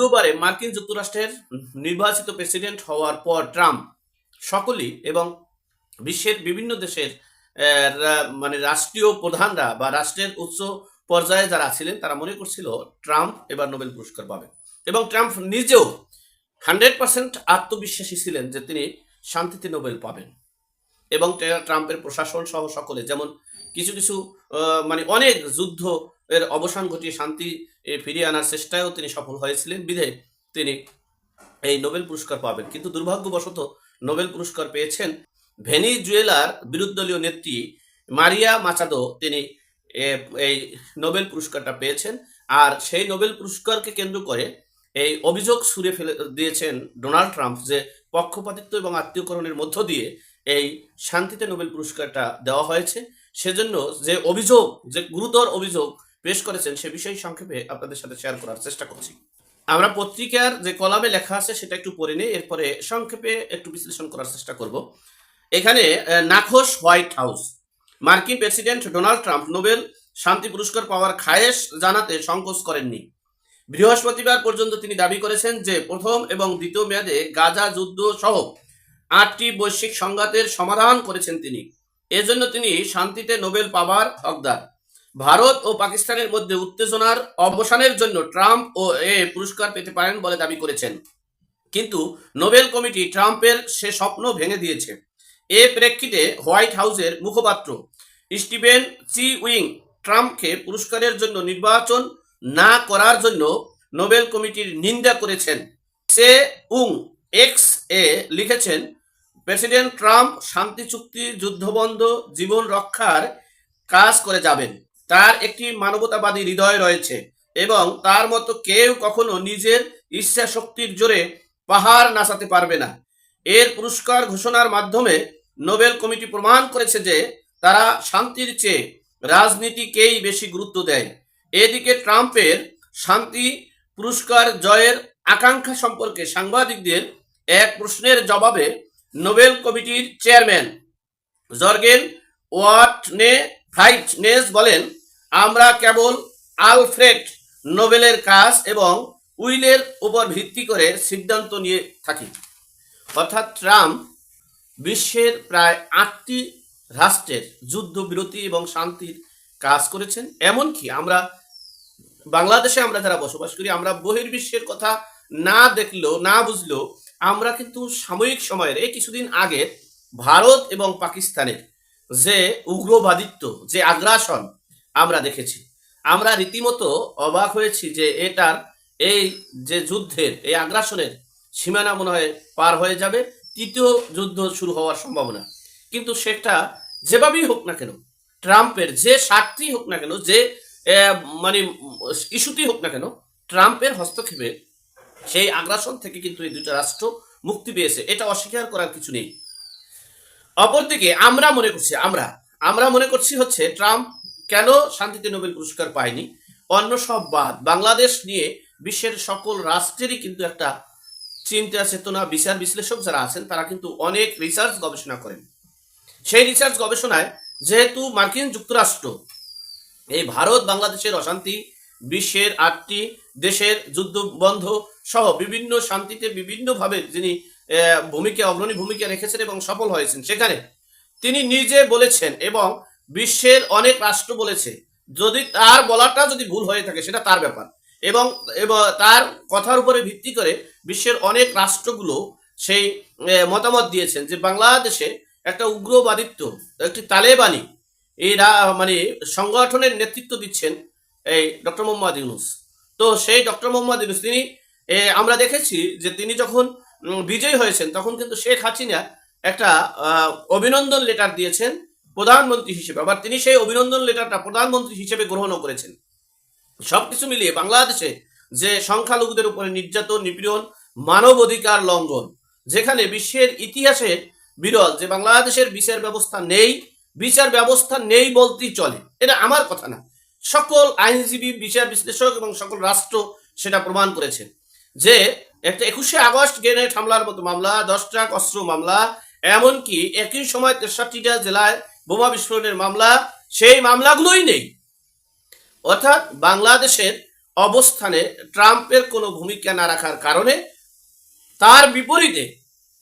দ্বিতীয়বারে মার্কিন যুক্তরাষ্ট্রের নির্বাচিত প্রেসিডেন্ট হওয়ার পর ট্রাম্প সকলেই এবং বিশ্বের বিভিন্ন দেশের মানে রাষ্ট্রীয় প্রধানরা বা রাষ্ট্রের উচ্চ পর্যায়ে যারা ছিলেন, তারা মনে করছিল ট্রাম্প এবার নোবেল পুরস্কার পাবেন। এবং ট্রাম্প নিজেও হান্ড্রেড পার্সেন্ট আত্মবিশ্বাসী ছিলেন যে তিনি শান্তিতে নোবেল পাবেন। এবং ট্রা- ট্রাম্পের প্রশাসন সহ সকলে। যেমন কিছু কিছু মানে অনেক যুদ্ধ এর অবসান ঘটিয়ে শান্তি ফিরিয়ে আনার চেষ্টায়ও তিনি সফল হয়েছিলেন। বিধে তিনি এই নোবেল পুরস্কার পাবেন। কিন্তু দুর্ভাগ্যবশত নোবেল পুরস্কার পেয়েছেন ভেনিজুয়েলার বিরুদ্ধলীয় নেত্রী মারিয়া মাচাদো। তিনি এই নোবেল পুরস্কারটা পেয়েছেন। আর সেই নোবেল পুরস্কারকে কেন্দ্র করে এই অভিযোগ সুরে ফেলে দিয়েছেন ডোনাল্ড ট্রাম্প যে পক্ষপাতিত্ব এবং আত্মীয়করণের মধ্য দিয়ে এই শান্তিতে নোবেল পুরস্কারটা দেওয়া হয়েছে। সেজন্য যে অভিযোগ, যে গুরুতর অভিযোগ পেশ করেছেন, সে বিষয়ে সংক্ষেপে আপনাদের সাথে শেয়ার করার চেষ্টা করছি। আমরা পত্রিকার যে কলামে লেখা আছে, সেটা একটু পড়ে নিই, এরপরে সংক্ষেপে একটু বিশ্লেষণ করার চেষ্টা করব। এখানে নাখোশ হোয়াইট হাউস। মার্কিন প্রেসিডেন্ট ডোনাল্ড ট্রাম্প নোবেল শান্তি পুরস্কার পাওয়ার খায়েশ জানাতে সংকোচ করেননি। বৃহস্পতিবার পর্যন্ত তিনি দাবি করেছেন যে প্রথম এবং দ্বিতীয় মেয়াদে গাজা যুদ্ধ সহ আটটি বৈশ্বিক সংঘাতের সমাধান করেছেন তিনি। এজন্য তিনি শান্তিতে নোবেল পাবার হকদার। ভারত ও পাকিস্তানের মধ্যে উত্তেজনার অবসানের জন্য ট্রাম্প ও এ পুরস্কার পেতে পারেন বলে দাবি করেছেন। কিন্তু নোবেল কমিটি ট্রাম্পের সে স্বপ্ন ভেঙে দিয়েছে। এ প্রেক্ষিতে হোয়াইট হাউসের মুখপাত্র স্টিভেন চি উইং ট্রাম্পকে পুরস্কারের জন্য নির্বাচন না করার জন্য নোবেল কমিটির নিন্দা করেছেন। সে উং এক্স এ লিখেছেন প্রেসিডেন্ট ট্রাম্প শান্তি চুক্তি যুদ্ধবন্ধ জীবন রক্ষার কাজ করে যাবেন। তার একটি মানবতাবাদী হৃদয় রয়েছে এবং তার মতো কেউ কখনো নিজের ইচ্ছা শক্তির জোরে পাহাড় নাচাতে পারবে না। এর পুরস্কার ঘোষণার মাধ্যমে নোবেল কমিটি প্রমাণ করেছে যে তারা শান্তির চেয়ে রাজনীতিকেই বেশি গুরুত্ব দেয়। এদিকে ট্রাম্পের শান্তি পুরস্কার জয়ের আকাঙ্ক্ষা সম্পর্কে সাংবাদিকদের এক প্রশ্নের জবাবে নোবেল কমিটির চেয়ারম্যান। জর্গেন ওয়াটনে ফ্রাইটনেস বলেন, আমরা কেবল আলফ্রেড নোবেলের কাজ এবং উইলের উপর ভিত্তি করে সিদ্ধান্ত নিয়ে থাকি। অর্থাৎ ট্রাম্প বিশ্বের প্রায় আটটি রাষ্ট্রের যুদ্ধবিরতি এবং শান্তির কাজ করেছেন। এমনকি আমরা বাংলাদেশে আমরা যারা বসবাস করি, আমরা বহির্বিশ্বের কথা না দেখলেও, না বুঝলেও আমরা কিন্তু সাময়িক সময়ের, এই কিছুদিন আগে ভারত এবং পাকিস্তানের যে উগ্রবাদিত্ব, যে আগ্রাসন আমরা দেখেছি, আমরা রীতিমতো অবাক হয়েছি যে এটার এই যে যুদ্ধের, এই আগ্রাসনের সীমানা মনে হয় পার হয়ে যাবে, তৃতীয় যুদ্ধ শুরু হওয়ার সম্ভাবনা। কিন্তু সেটা যেভাবেই হোক না কেন, ট্রাম্পের যে স্বার্থই হোক না কেন, যে মানে ইস্যুতেই হোক না কেন, ট্রাম্পের হস্তক্ষেপে সেই আগ্রাসন থেকে কিন্তু এই দুইটা রাষ্ট্র মুক্তি পেয়েছে। এটা অস্বীকার করার কিছু নেই। অপরদিকে আমরা মনে করছি, আমরা আমরা মনে করছি হচ্ছে ট্রাম্প কেন শান্তিতে নোবেল পুরস্কার পায়নি? অন্য সব বাদ। বাংলাদেশ নিয়ে বিশ্বের সকল রাষ্ট্রেরই কিন্তু একটা চিন্তা, চেতনা, বিচার বিশ্লেষক যারা আছেন, তারা কিন্তু অনেক রিসার্চ গবেষণা করেন। সেই রিসার্চ গবেষণায় যেহেতু মার্কিন যুক্তরাষ্ট্র, এই ভারত বাংলাদেশের অশান্তি, বিশ্বের আটটি দেশের যুদ্ধ বন্ধ সহ বিভিন্ন শান্তিতে বিভিন্নভাবে যিনি ভূমিকা, অগ্রণী ভূমিকা রেখেছেন এবং সফল হয়েছেন। সেখানে তিনি নিজে বলেছেন এবং বিশ্বের অনেক রাষ্ট্র বলেছে, যদি তার বলাটা যদি ভুল হয়ে থাকে সেটা তার ব্যাপার। এবং তার কথার উপরে ভিত্তি করে বিশ্বের অনেক রাষ্ট্রগুলো সেই মতামত দিয়েছেন যে বাংলাদেশে একটা উগ্রবাদিত্ব, একটি তালেবানি এই মানে সংগঠনের নেতৃত্ব দিচ্ছেন এই ডক্টর মোহাম্মদ ইউনুস। তো সেই ডক্টর মোহাম্মদ ইউনুস, তিনি আমরা দেখেছি যে তিনি যখন বিজয়ী হয়েছেন, তখন কিন্তু শেখ হাসিনা একটা অভিনন্দন লেটার দিয়েছেন প্রধানমন্ত্রী হিসেবে। আবার তিনি সেই অভিনন্দন লেটারটা প্রধানমন্ত্রী হিসেবে গ্রহণও করেছেন। সবকিছু মিলিয়ে বাংলাদেশে যে সংখ্যালঘুদের উপরে নির্যাতন, নিপীড়ন, মানব অধিকার লঙ্ঘন, যেখানে বিশ্বের ইতিহাসে বিরল, যে বাংলাদেশের বিচার ব্যবস্থা নেই, বিচার ব্যবস্থা নেই বলতেই চলে, এটা আমার কথা না। সকল আইনজীবী, বিচার বিশ্লেষক এবং সকল রাষ্ট্র সেটা প্রমাণ করেছে যে একটা একুশে আগস্ট গ্রেনেড হামলার মতো মামলা দশটা অস্ত্র মামলা, এমনকি একই সময় তেষট্টিটা জেলায় বোমা বিস্ফোরণের মামলা, সেই মামলাগুলোই নেই। অর্থাৎ বাংলাদেশের অবস্থানে ট্রাম্পের কোনো ভূমিকা না রাখার কারণে তার বিপরীতে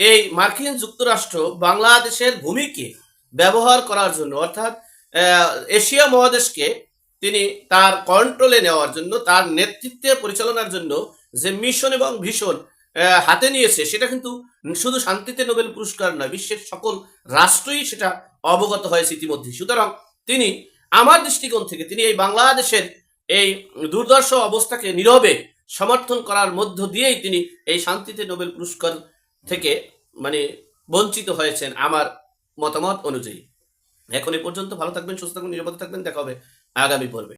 এই মার্কিন যুক্তরাষ্ট্র বাংলাদেশের ভূমিকে ব্যবহার করার জন্য, অর্থাৎ এশিয়া মহাদেশকে তিনি তার কন্ট্রোলে নেওয়ার জন্য, তার নেতৃত্বে পরিচালনার জন্য যে মিশন এবং ভীষণ হাতে নিয়েছে, সেটা কিন্তু শুধু শান্তিতে নোবেল পুরস্কার নয়, বিশ্বের সকল রাষ্ট্রই সেটা অবগত হয়েছে ইতিমধ্যে। সুতরাং তিনি আমার দৃষ্টিকোণ থেকে, তিনি এই বাংলাদেশের এই দুর্দর্শ অবস্থাকে নীরবে সমর্থন করার মধ্য দিয়েই তিনি এই শান্তিতে নোবেল পুরস্কার থেকে মানে বঞ্চিত হয়েছেন আমার মতামত অনুযায়ী। এখন এ পর্যন্ত ভালো থাকবেন, সুস্থ থাকবেন, নিরাপদে থাকবেন, দেখা হবে আগামী পর্বে।